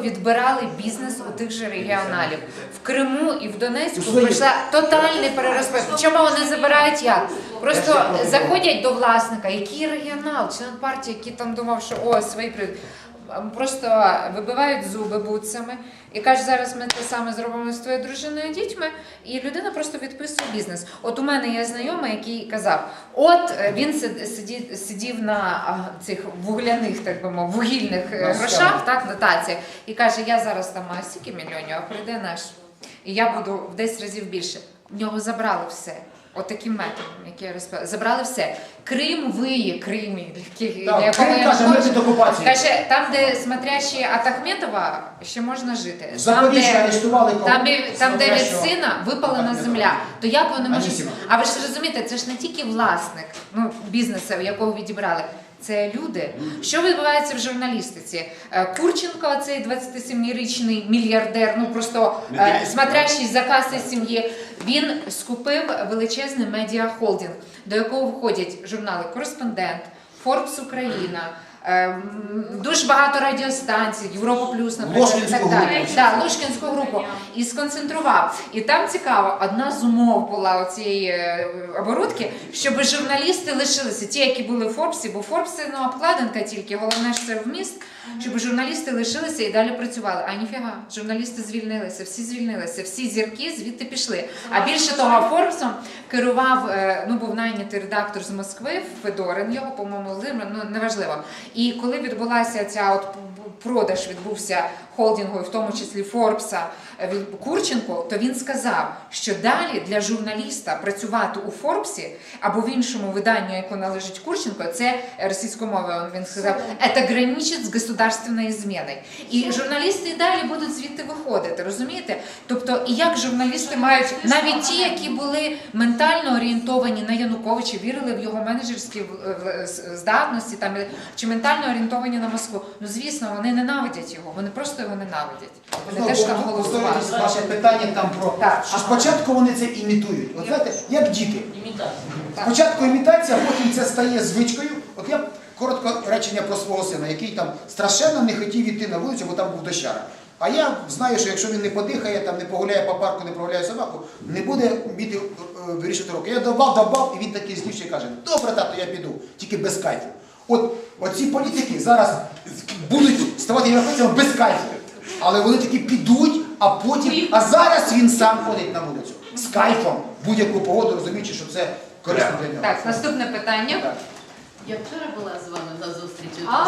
відбирали бізнес у тих же регіоналів. В Криму і в Донецьку Пройшла тотальний перерозпит. Чому вони забирають як? Просто заходять до власника, який регіонал, член партії, який там думав, що о, свої при. Просто вибивають зуби бутсами і кажуть, зараз ми те саме зробимо з твоєю дружиною і дітьми, і людина просто відписує бізнес. От у мене є знайомий, який казав: от е, він сидів, сидів на цих вугляних, так би мовити, вугільних е, На грошах, так, дотація, і каже: я зараз там маю стільки мільйонів, а прийде наш, і я буду в 10 разів більше. В нього забрали все. От таким методом, який я розповідаю. Забрали все. Крим виє, Крим, який- Так, якого Крим я каже, ми під окупацією. Каже, там, де смотрящі от Ахметова, ще можна жити. Там, де, арештували кого? там, де- там, де від Смотрящого. сина випалена земля, то як вони можуть. А ви ж розумієте, це ж не тільки власник ну, бізнесу, якого відібрали. Це люди. Що відбувається в журналістиці? Е, Курченко, цей 27-річний мільярдер, ну просто е, смотрящий за каси сім'ї, він скупив величезний медіахолдинг, до якого входять журнали Кореспондент, Форбс Україна. Е, Дуже багато радіостанцій, Європа Плюс, наприклад, і Ложкінську так далі. групу. Да, Лушкінську групу і сконцентрував. І там цікаво, одна з умов була у цієї е, оборудки, щоб журналісти лишилися, ті, які були в Форбсі, бо Форбс це ну, обкладинка тільки, головне ж це вміст, щоб журналісти лишилися і далі працювали. А ніфіга, журналісти звільнилися, всі звільнилися, всі зірки звідти пішли. А більше того, Форбсом керував, е, ну був найнятий редактор з Москви, Федорин його, по-моєму, Володимир, ну неважливо. І коли відбулася ця от продаж відбувся холдингу, в тому числі Форбса е, Курченко, то він сказав, що далі для журналіста працювати у Форбсі або в іншому виданні, яке належить Курченко, це російською мовою. Він сказав, це граничить з государственною зміною. І журналісти і далі будуть звідти виходити, розумієте? Тобто, і як журналісти мають навіть ті, які були ментально орієнтовані на Януковича, вірили в його менеджерські здатності там чи ментально орієнтовані на Москву. Ну звісно, вони ненавидять його. Вони просто його ненавидять. Вони теж там голосували. Ваше питання там про Так, що спочатку вони це імітують. От знаєте, як діти. Так. Спочатку імітація, потім це стає звичкою. От я коротко речення про свого сина, який там страшенно не хотів іти на вулицю, бо там був дощара. А я знаю, що якщо він не подихає, там не погуляє по парку, не прогуляє собаку, не буде вміти е, вирішити роки. Я добав, добав, і він такий злівший каже: добре, тато, я піду, тільки без кайфу. От оці політики зараз будуть ставати європейцями без кайфу. Але вони таки підуть, а потім. А зараз він сам ходить на вулицю з кайфом будь-яку погоду, розуміючи, що це корисно для нього. Так, наступне питання. Так. Я вчора була з вами на зустрічі. А,